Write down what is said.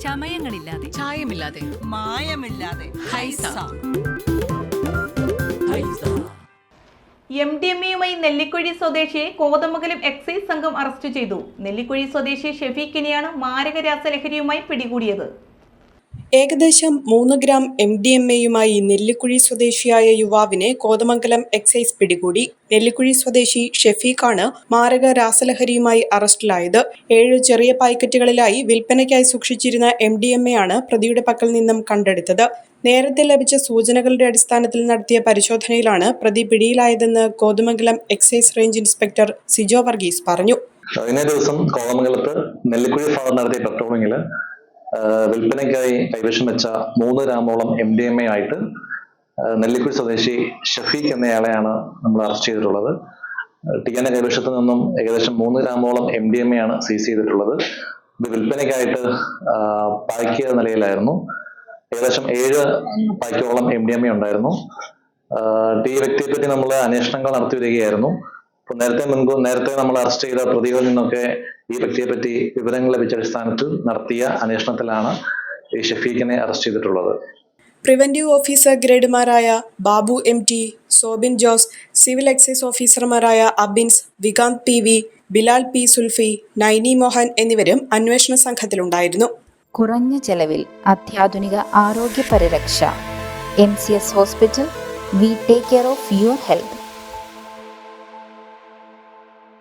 ചമയങ്ങളില്ലാതെ. ചായമില്ലാതെ. മായമില്ലാതെ. ഹൈസ. എം ഡി എം എയുമായി നെല്ലിക്കുഴി സ്വദേശിയെ കോതമംഗലം എക്സൈസ് സംഘം അറസ്റ്റ് ചെയ്തു. നെല്ലിക്കുഴി സ്വദേശി ഷെഫീഖിനെയാണ് മാരക രാസലഹരിയുമായി പിടികൂടിയത്. ഏകദേശം മൂന്ന് ഗ്രാം എം ഡി എം എയുമായി നെല്ലിക്കുഴി സ്വദേശിയായ യുവാവിനെ കോതമംഗലം എക്സൈസ് പിടികൂടി. നെല്ലിക്കുഴി സ്വദേശി ഷെഫീഖാണ് മാരക രാസലഹരിയുമായി അറസ്റ്റിലായത്. ഏഴ് ചെറിയ പായ്ക്കറ്റുകളിലായി വിൽപ്പനയ്ക്കായി സൂക്ഷിച്ചിരുന്ന എം ഡി എം എ ആണ് പ്രതിയുടെ പക്കൽ നിന്നും കണ്ടെടുത്തത്. നേരത്തെ ലഭിച്ച സൂചനകളുടെ അടിസ്ഥാനത്തിൽ നടത്തിയ പരിശോധനയിലാണ് പ്രതി പിടിയിലായതെന്ന് Kothamangalam excise range inspector Sijo Varghese പറഞ്ഞു. കഴിഞ്ഞ ദിവസം കോതമംഗലത്ത് നെല്ലിക്കുഴി ഭാഗം നടത്തിയ പെട്രോളിങ്ങിൽ വിൽപ്പനയ്ക്കായി കൈവശം വെച്ച മൂന്ന് ഗ്രാമോളം എം ഡി എം എ ആയിട്ട് നെല്ലിക്കുഴി സ്വദേശി ഷഫീഖ് എന്നയാളെയാണ് നമ്മൾ അറസ്റ്റ് ചെയ്തിട്ടുള്ളത്. ടി എൻ കൈവശത്ത് നിന്നും ഏകദേശം മൂന്ന് ഗ്രാമോളം എം ഡി എം എ ആണ് സീസ് ചെയ്തിട്ടുള്ളത്. ഇത് വിൽപ്പനയ്ക്കായിട്ട് പാക്ക് ചെയ്ത നിലയിലായിരുന്നു. ഏകദേശം ഏഴ് പാക്കോളം എം ഡി എം എ ഉണ്ടായിരുന്നു. ടി ഈ വ്യക്തിയെ പറ്റി നമ്മൾ അന്വേഷണങ്ങൾ നടത്തി വരികയായിരുന്നു. നേരത്തെ മുൻകൂർ നേരത്തെ നമ്മൾ അറസ്റ്റ് ചെയ്ത പ്രതികളിൽ നിന്നൊക്കെ ഈ വ്യക്തിയെ പറ്റി വിവരങ്ങൾ ലഭിച്ച അടിസ്ഥാനത്തിൽ നടത്തിയ അന്വേഷണത്തിലാണ് ഈ ഷഫീഖിനെ അറസ്റ്റ് ചെയ്തിട്ടുള്ളത്. Preventive officer ഗ്രേഡുമാരായ Babu M T Sobin Jose civil excise ഓഫീസർമാരായ Abins Vikanth P V Bilal P Sulfi Naini Mohan എന്നിവരും അന്വേഷണ സംഘത്തിലുണ്ടായിരുന്നു. കുറഞ്ഞ ചെലവിൽ അത്യാധുനിക ആരോഗ്യ പരിരക്ഷ M C S hospital we take care of your health